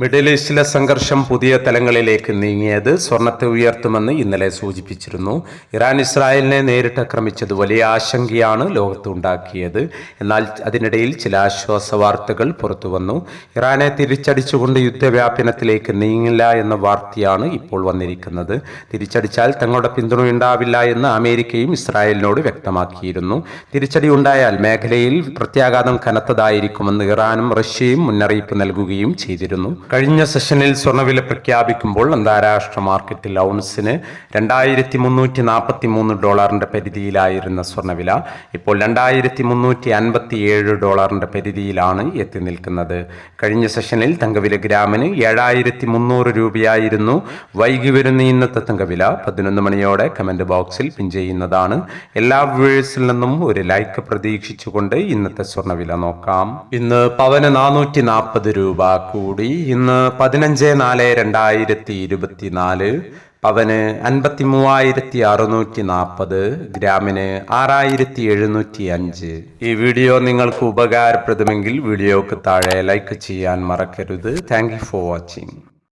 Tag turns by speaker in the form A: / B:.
A: Middle ഈസ്റ്റിലെ സംഘർഷം പുതിയ തലങ്ങളിലേക്ക് നീങ്ങിയത് സ്വർണത്തെ ഉയർത്തുമെന്ന് ഇന്നലെ സൂചിപ്പിച്ചിരുന്നു. ഇറാൻ ഇസ്രായേലിനെ നേരിട്ട് ആക്രമിച്ചത് വലിയ ആശങ്കയാണ് ലോകത്തുണ്ടാക്കിയത്. എന്നാൽ അതിനിടയിൽ ചില ആശ്വാസ വാർത്തകൾ പുറത്തുവന്നു. ഇറാനെ തിരിച്ചടിച്ചുകൊണ്ട് യുദ്ധവ്യാപനത്തിലേക്ക് നീങ്ങില്ല എന്ന വാർത്തയാണ് ഇപ്പോൾ വന്നിരിക്കുന്നത്. തിരിച്ചടിച്ചാൽ തങ്ങളുടെ പിന്തുണയുണ്ടാവില്ല എന്ന് അമേരിക്കയും ഇസ്രായേലിനോട് വ്യക്തമാക്കിയിരുന്നു. തിരിച്ചടി ഉണ്ടായാൽ മേഖലയിൽ പ്രത്യാഘാതം കനത്തതായിരിക്കുമെന്ന് ഇറാനും റഷ്യയും മുന്നറിയിപ്പ് നൽകുകയും ചെയ്തിരുന്നു. കഴിഞ്ഞ സെഷനിൽ സ്വർണവില പ്രഖ്യാപിക്കുമ്പോൾ അന്താരാഷ്ട്ര മാർക്കറ്റിൽ ഔൺസിന് രണ്ടായിരത്തി മുന്നൂറ്റി നാൽപ്പത്തി മൂന്ന് ഡോളറിന്റെ പരിധിയിലായിരുന്ന സ്വർണവില ഇപ്പോൾ രണ്ടായിരത്തി മുന്നൂറ്റി അൻപത്തി ഏഴ് ഡോളറിന്റെ പരിധിയിലാണ് എത്തി നിൽക്കുന്നത്. കഴിഞ്ഞ സെഷനിൽ തങ്കവില ഗ്രാമിന് ഏഴായിരത്തി മുന്നൂറ് രൂപയായിരുന്നു വൈകി വരുന്ന ഇന്നത്തെ തങ്കവില. പതിനൊന്ന് മണിയോടെ കമന്റ് ബോക്സിൽ പിൻ ചെയ്യുന്നതാണ്. എല്ലാ വ്യൂവേഴ്സിൽ നിന്നും ഒരു ലൈക്ക് പ്രതീക്ഷിച്ചുകൊണ്ട് ഇന്നത്തെ സ്വർണവില നോക്കാം. ഇന്ന് പവന് നാനൂറ്റി നാൽപ്പത് രൂപ കൂടി. ഇന്ന് പതിനഞ്ച് നാല് രണ്ടായിരത്തി ഇരുപത്തിനാല്. പവന് അൻപത്തി മൂവായിരത്തി അറുന്നൂറ്റി നാൽപ്പത് ഗ്രാമിന് ആറായിരത്തി എഴുന്നൂറ്റി അഞ്ച്. ഈ വീഡിയോ നിങ്ങൾക്ക് ഉപകാരപ്രദമെങ്കിൽ വീഡിയോക്ക് താഴെ ലൈക്ക് ചെയ്യാൻ മറക്കരുത്. Thank for watching